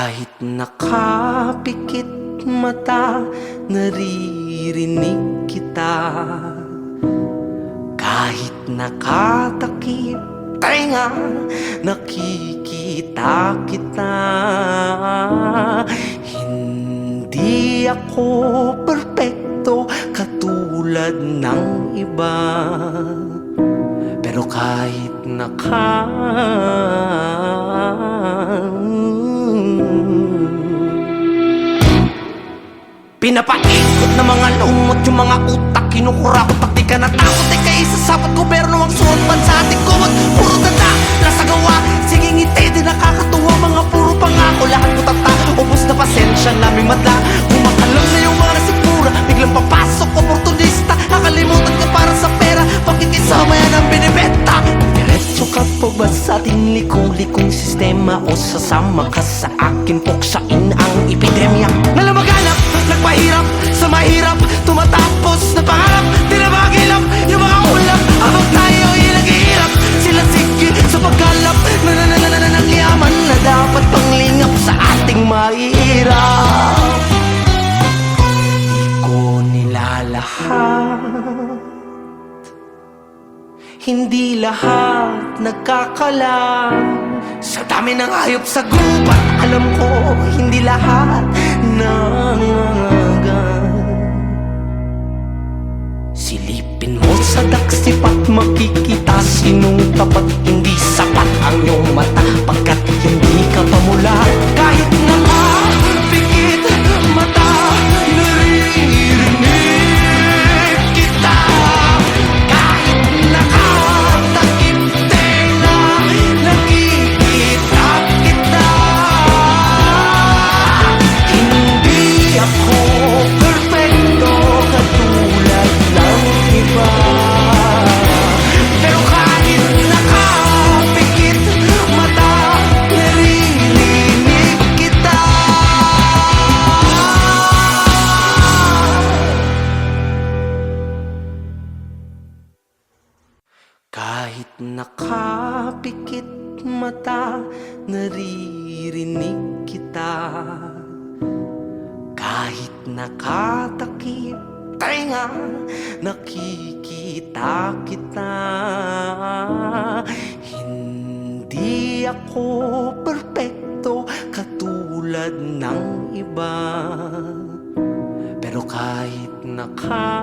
Kahit nakapikit mata, naririnig kita. Kahit nakatakip tenga, nakikita kita. Hindi ako perpekto katulad ng iba. Pero kahit naka Pinapaikot na mga lumot yung mga utak Kinukurakot pag di ka natakot. Ay kaisa sapat gobyerno ang suot bansa ating kumot Puro tanda, nasa gawa Sige ngiti, di nakakatuwa Mga puro pangako, lahat ko tata Ubus na pasensya naming madla. Kumakalam na yung mga nasikmura Biglang papasok, oportunista. Nakalimutan ka para sa pera Pakikisama yan ang binibenta. Diretso ka pa ba sa ating likong-likong sistema O sasama ka sa akin? Puksain ang epidemya hindi lahat nagkakalam. Sa dami ng hayop sa gubat Alam ko, hindi lahat nangangagan Kahit nakapikit mata, naririnig kita. Kahit nakatakip tenga, nakikita kita. Hindi ako perpekto katulad ng iba. Pero kahit naka